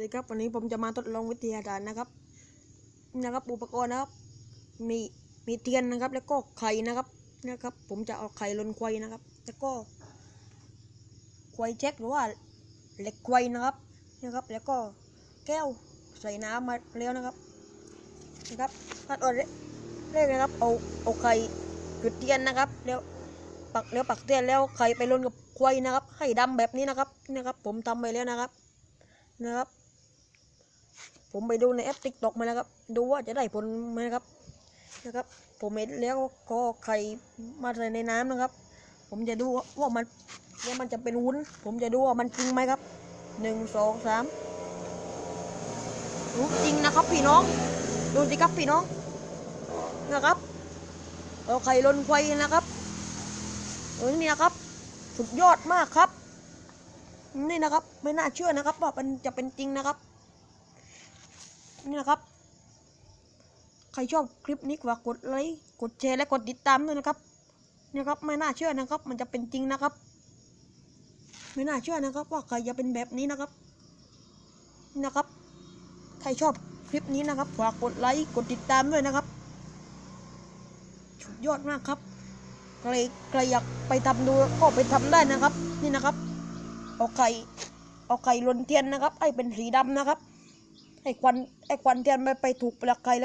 ดีครับวันนี้ผมจะมาทดลองวิทยาทานนะครับนะครับ อุปกรณ์นะครับ มีมีเทียนนะครับ แล้วก็ไข่นะครับนะครับ ผมจะเอาไข่ลนควายนะครับ แล้วก็ควายเช็คหรือว่าเหล็กควายนะครับนะครับ แล้วก็แก้วใส่น้ำมาแล้วนะครับนะครับขั้นตอนแรกนะครับ เอาเอาไข่จุดเทียนนะครับ แล้วปักแล้วปักเทียนแล้วไข่ไปลนกับควายนะครับ ให้ดำแบบนี้นะครับนะครับ ผมทำไปแล้วนะครับนะครับ ผมไปดูในแอปติ๊กต็อกมาแล้วครับ ดูว่าจะได้ผลไหมครับ นะครับ ผมเห็นแล้วก็ไข่มาใส่ในน้ำนะครับ ผมจะดูว่ามันว่ามันจะเป็นวุ้น ผมจะดูว่ามันจริงไหมครับหนึ่งสองสามรู้จริงนะครับพี่น้อง ดูสิครับพี่น้องนะครับเอาไข่ลนควายนะครับเออนี่นะครับ สุดยอดมากครับ นี่นะครับ ไม่น่าเชื่อนะครับ ว่ามันจะเป็นจริงนะครับ นี่นะครับ ใครชอบคลิปนี้ฝากกดไลค์กดแชร์และกดติดตามด้วยนะครับนี่ครับไม่น่าเชื่อนะครับ มันจะเป็นจริงนะครับ ไม่น่าเชื่อนะครับ ว่าใครจะเป็นแบบนี้นะครับนะครับ ใครชอบคลิปนี้นะครับฝากกดไลค์กดติดตามด้วยนะครับสุดยอดมากครับใครใครอยากไปทำดูก็ไปทำได้นะครับ นี่นะครับ เอาไข่เอาไข่ลนเทียนนะครับให้เป็นสีดำนะครับ ไอ้ควันไอ้ควันเทียนไปไปถูกปลักไข่แล้ว